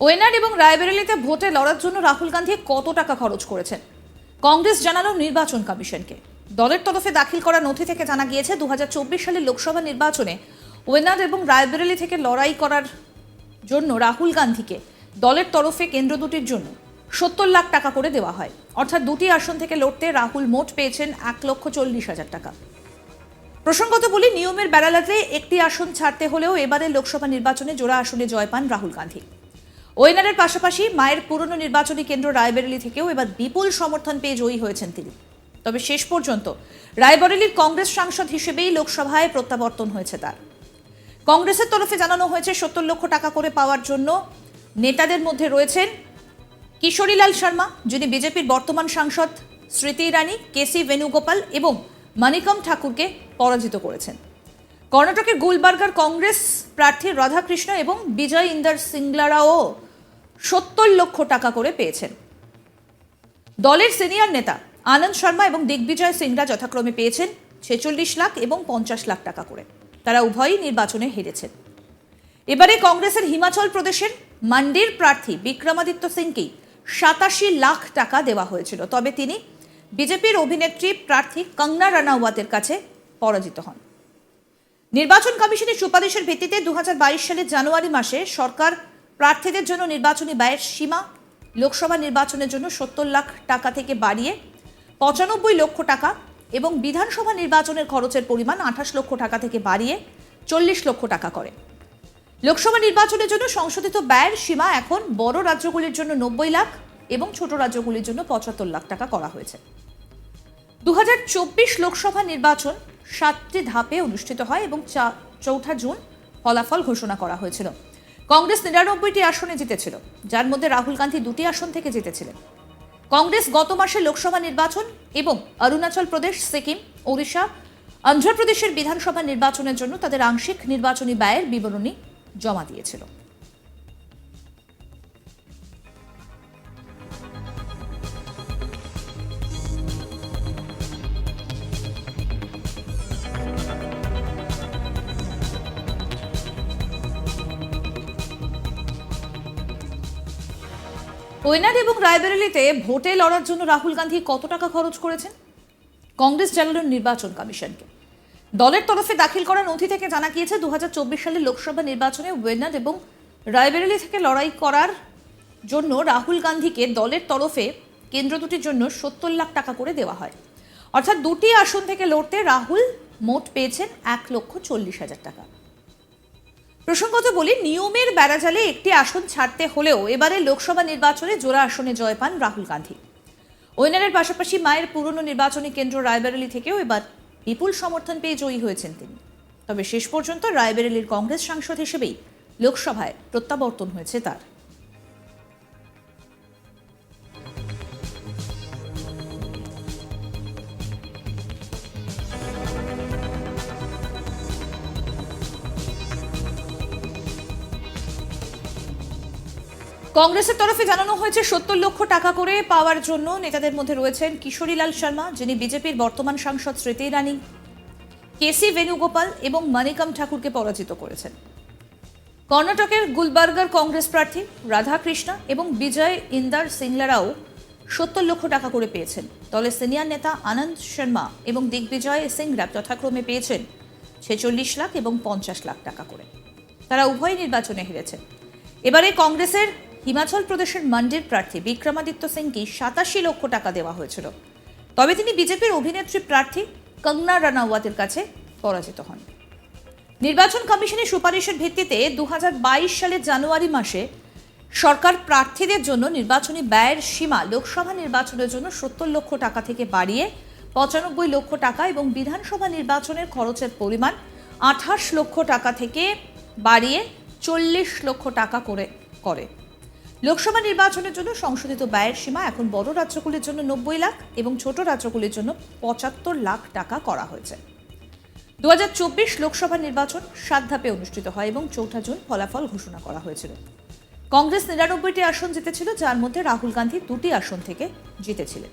Winner এবং রায়বেরেলিতে ভোটে লড়ার জন্য রাহুল গান্ধী কত টাকা খরচ করেছেন? কংগ্রেস জানালো নির্বাচন কমিশনকে। দলের তরফে দাখিল করা নথি থেকে জানা গিয়েছে দু হাজার চব্বিশ সালের লোকসভা নির্বাচনে ওয়েনার এবং রায়বেরেলি থেকে লড়াই করার জন্য রাহুল গান্ধীকে দলের তরফে কেন্দ্র দুটির জন্য সত্তর লাখ টাকা করে দেওয়া হয়। অর্থাৎ দুটি আসন থেকে লড়তে রাহুল মোট পেয়েছেন এক লক্ষ চল্লিশ হাজার টাকা। প্রসঙ্গত বলি, নিয়মের বেড়ালাতে একটি আসন ছাড়তে হলেও এবারের লোকসভা নির্বাচনে জোড়া আসনে জয় পান রাহুল গান্ধী। ওয়েনারের পাশাপাশি মায়ের পুরনো নির্বাচনী কেন্দ্র রায়বেরেলি থেকেও এবার বিপুল সমর্থন পেয়ে জয়ী হয়েছেন তিনি। তবে শেষ পর্যন্ত রায়বরেলির কংগ্রেস সাংসদ হিসেবেই লোকসভায় প্রত্যাবর্তন হয়েছে তার। কংগ্রেসের তরফে জানানো হয়েছে, সত্তর লক্ষ টাকা করে পাওয়ার জন্য নেতাদের মধ্যে রয়েছেন কিশোরীলাল শর্মা, যিনি বিজেপির বর্তমান সাংসদ, স্মৃতি ইরানি কেসি বেণুগোপাল এবং মানিকম ঠাকুরকে পরাজিত করেছেন। কর্ণাটকের গুলবার্গার কংগ্রেস প্রার্থী রাধাকৃষ্ণ এবং বিজয় ইন্দার সিংলারাও সত্তর লক্ষ টাকা করে পেয়েছেন। দলের সিনিয়র নেতা আনন্দ শর্মা এবং দিগ্বিজয় সিংরা যথাক্রমে পেয়েছেন ছেচল্লিশ লাখ এবং পঞ্চাশ লাখ টাকা করে। তারা উভয়ই নির্বাচনে হেরেছেন। এবারে কংগ্রেসের হিমাচল প্রদেশের মান্ডির প্রার্থী বিক্রমাদিত্য সিংকেই সাতাশি লাখ টাকা দেওয়া হয়েছিল। তবে তিনি বিজেপির অভিনেত্রী প্রার্থী কঙ্গনা রানাওয়াতের কাছে পরাজিত হন। নির্বাচন কমিশনের সুপারিশের ভিত্তিতে দু হাজার বাইশ সালের জানুয়ারি মাসে সরকার প্রার্থীদের জন্য নির্বাচনী ব্যয়ের সীমা লোকসভা নির্বাচনের জন্য সত্তর লাখ টাকা থেকে বাড়িয়ে পঁচানব্বই লক্ষ টাকা এবং বিধানসভা নির্বাচনের খরচের পরিমাণ আঠাশ লক্ষ টাকা থেকে বাড়িয়ে চল্লিশ লক্ষ টাকা করে। লোকসভা নির্বাচনের জন্য সংশোধিত ব্যয়ের সীমা এখন বড় রাজ্যগুলির জন্য নব্বই লাখ এবং ছোট রাজ্যগুলির জন্য পঁচাত্তর লাখ টাকা করা হয়েছে। দু হাজার চব্বিশ লোকসভা নির্বাচন সাতটি ধাপে অনুষ্ঠিত হয় এবং চৌঠা জুন ফলাফল ঘোষণা করা হয়েছিল। কংগ্রেস নিরানব্বইটি আসনে জিতেছিল, যার মধ্যে রাহুল গান্ধী দুটি আসন থেকে জিতেছিলেন। কংগ্রেস গত মাসে লোকসভা নির্বাচন এবং অরুণাচল প্রদেশ, সিকিম, ওড়িশা, অন্ধ্রপ্রদেশের বিধানসভা নির্বাচনের জন্য তাদের আংশিক নির্বাচনী ব্যয়ের বিবরণী জমা দিয়েছিল। ওয়েনার এবং রায়বেরেলিতে ভোটে লড়ার জন্য রাহুল গান্ধী কত টাকা খরচ করেছেন? কংগ্রেস জানালো নির্বাচন কমিশনকে। দলের তরফে দাখিল করা নথি থেকে জানা গিয়েছে দু হাজার চব্বিশ সালে লোকসভা নির্বাচনে ওয়েনার এবং রায়বেরেলি থেকে লড়াই করার জন্য রাহুল গান্ধীকে দলের তরফে কেন্দ্র দুটির জন্য সত্তর লাখ টাকা করে দেওয়া হয়। অর্থাৎ দুটি আসন থেকে লড়তে রাহুল মোট পেয়েছেন এক লক্ষ চল্লিশ হাজার টাকা। প্রসঙ্গত বলি, নিয়মের বেড়াজালে একটি আসন ছাড়তে হলেও এবারে লোকসভা নির্বাচনে জোড়া আসনে জয় পান রাহুল গান্ধী। ওয়েনারের পাশাপাশি মায়ের পুরনো নির্বাচনী কেন্দ্র রায়বেরেলি থেকেও এবার বিপুল সমর্থন পেয়ে জয়ী হয়েছেন তিনি। তবে শেষ পর্যন্ত রায়বেরেলির কংগ্রেস সাংসদ হিসেবেই লোকসভায় প্রত্যাবর্তন হয়েছে তার। কংগ্রেসের তরফে জানানো হয়েছে সত্তর লক্ষ টাকা করে পাওয়ার জন্য। নেতাদের মধ্যে রয়েছেন কিশোরীলাল শর্মা, যিনি বিজেপির বর্তমান সাংসদ স্মৃতি ইরানি কেসি বেণুগোপাল এবং মানিকাম ঠাকুরকে পরাজিত করেছেন। কর্ণাটকের গুলবার্গার কংগ্রেস প্রার্থী রাধাকৃষ্ণ এবং বিজয় ইন্দার সিংলারাও সত্তর লক্ষ টাকা করে পেয়েছেন। দলের সিনিয়র নেতা আনন্দ শর্মা এবং দিগ্বিজয় সিংরা যথাক্রমে পেয়েছেন ছেচল্লিশ লাখ এবং পঞ্চাশ লাখ টাকা করে। তারা উভয় নির্বাচনে হেরেছেন। এবারে কংগ্রেসের হিমাচল প্রদেশের মান্ডির প্রার্থী বিক্রমাদিত্য সিংকে সাতাশি লক্ষ টাকা দেওয়া হয়েছিল। তবে তিনি বিজেপির অভিনেত্রী প্রার্থী কঙ্গনা রানাওয়াতের কাছে পরাজিত হন। নির্বাচন কমিশনের সুপারিশের ভিত্তিতে দু হাজার বাইশ সালের জানুয়ারি মাসে সরকার প্রার্থীদের জন্য নির্বাচনী ব্যয়ের সীমা লোকসভা নির্বাচনের জন্য সত্তর লক্ষ টাকা থেকে বাড়িয়ে পঁচানব্বই লক্ষ টাকা এবং বিধানসভা নির্বাচনের খরচের পরিমাণ আঠাশ লক্ষ টাকা থেকে বাড়িয়ে চল্লিশ লক্ষ টাকা করে করে। লোকসভা নির্বাচনের জন্য সংশোধিত ব্যয়ের সীমা এখন বড় রাজ্যগুলির জন্য নব্বই লাখ এবং ছোট রাজ্যগুলির জন্য পঁচাত্তর লাখ টাকা করা হয়েছে। দু হাজার চব্বিশ লোকসভা নির্বাচন সাত ধাপে অনুষ্ঠিত হয় এবং চৌঠা জুন ফলাফল ঘোষণা করা হয়েছিল। কংগ্রেস নিরানব্বইটি আসন জিতেছিল, যার মধ্যে রাহুল গান্ধী দুটি আসন থেকে জিতেছিলেন।